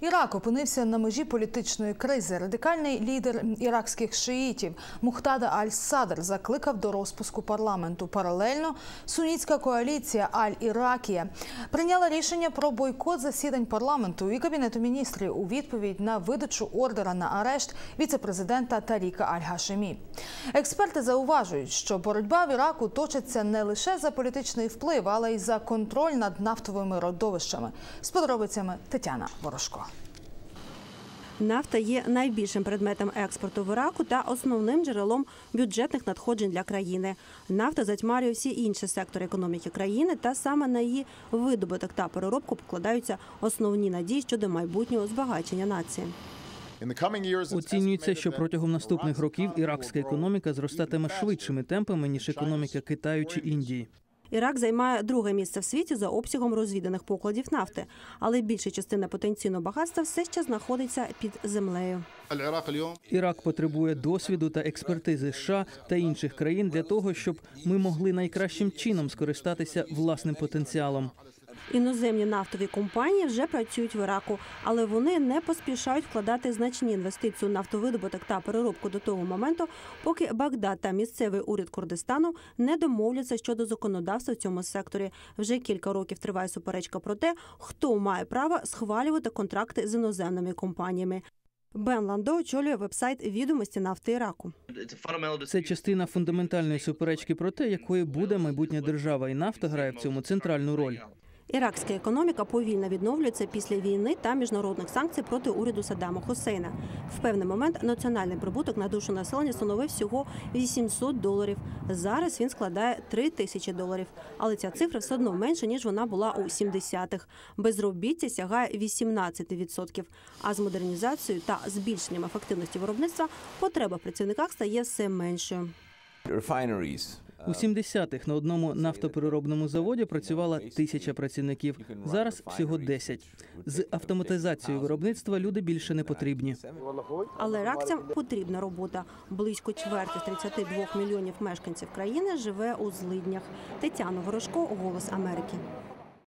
Ірак опинився на межі політичної кризи. Радикальний лідер іракських шиїтів Мухтада Аль-Садр закликав до розпуску парламенту. Паралельно сунітська коаліція Аль-Іракія прийняла рішення про бойкот засідань парламенту і кабінету міністрів у відповідь на видачу ордера на арешт віцепрезидента Таріка Аль-Гашемі. Експерти зауважують, що боротьба в Іраку точиться не лише за політичний вплив, але й за контроль над нафтовими родовищами. З подробицями Тетяна Ворожко. Нафта є найбільшим предметом експорту в Іраку та основним джерелом бюджетних надходжень для країни. Нафта затьмарює всі інші сектори економіки країни, та саме на її видобуток та переробку покладаються основні надії щодо майбутнього збагачення нації. Оцінюється, що протягом наступних років іракська економіка зростатиме швидшими темпами ніж економіка Китаю чи Індії. Ірак займає друге місце в світі за обсягом розвіданих покладів нафти, але більша частина потенційного багатства все ще знаходиться під землею. Ірак потребує досвіду та експертизи США та інших країн для того, щоб ми могли найкращим чином скористатися власним потенціалом. Іноземні нафтові компанії вже працюють в Іраку, але вони не поспішають вкладати значні інвестиції у нафтовидобуток та переробку до того моменту, поки Багдад та місцевий уряд Курдистану не домовляться щодо законодавства в цьому секторі. Вже кілька років триває суперечка про те, хто має право схвалювати контракти з іноземними компаніями. Бен Ландо очолює вебсайт відомості нафти Іраку. Це частина фундаментальної суперечки про те, якою буде майбутня держава, і нафта грає в цьому центральну роль. Іракська економіка повільно відновлюється після війни та міжнародних санкцій проти уряду Саддама Хусейна. В певний момент національний прибуток на душу населення становив всього 800 доларів. Зараз він складає 3 тисячі доларів. Але ця цифра все одно менша ніж вона була у 70-х. Безробіття сягає 18%. А з модернізацією та збільшенням ефективності виробництва потреба в працівниках стає все меншою. У 70-х на одному нафтопереробному заводі працювала тисяча працівників. Зараз всього 10. З автоматизацією виробництва люди більше не потрібні. Але ракцям потрібна робота. Близько чверти з 32 мільйонів мешканців країни живе у злиднях. Тетяна Ворожко, Голос Америки.